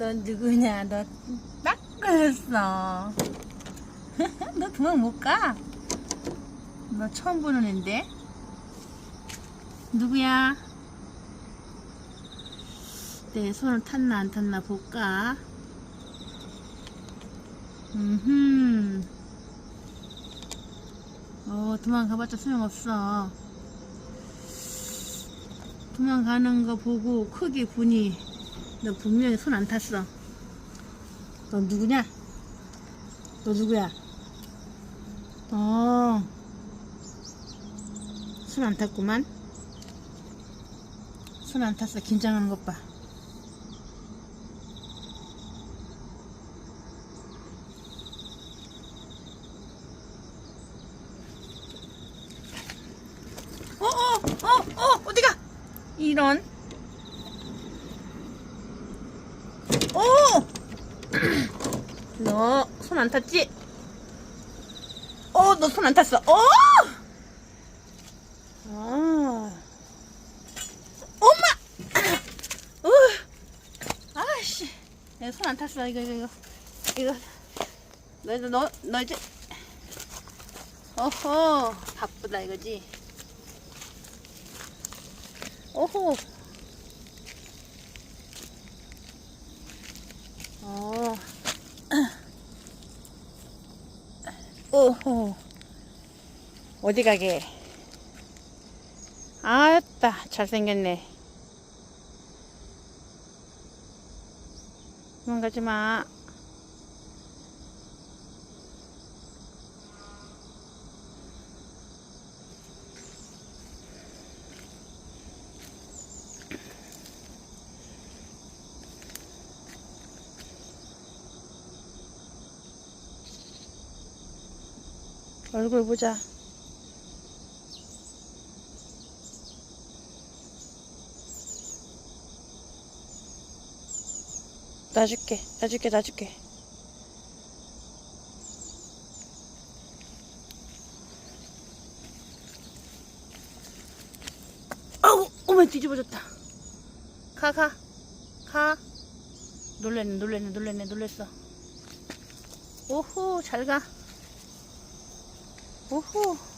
넌 누구냐? 너딱 걸렸어. 너 도망 못 가? 너 처음 보는 앤데? 누구야? 내 손을 탔나 안 탔나 볼까? 음흠. 어, 도망가봤자 소용없어. 도망가는 거 보고 크게 보니 너 분명히 손 안 탔어. 너 누구냐? 너 누구야? 어, 손 안 탔구만. 손 안 탔어. 긴장하는 것 봐. 어, 어, 어, 어, 어디가? 이런. 오! 너 손 안 탔지? 어, 너 손 안 탔어. 어! 아. 엄마! 어. 아씨. 내손안 탔어. 이거, 이거, 이거. 이거. 너, 너, 너, 너 이제. 어허. 바쁘다, 이거지. 오호. 어. 오호. 어디 가게? 아따, 잘생겼네. 도망가지 마. 얼굴 보자. 놔줄게, 놔줄게, 놔줄게. 아우, 어머 뒤집어졌다. 가, 가, 가. 놀랬네, 놀랬네, 놀랬네, 놀랬어. 오호, 잘 가. 오호.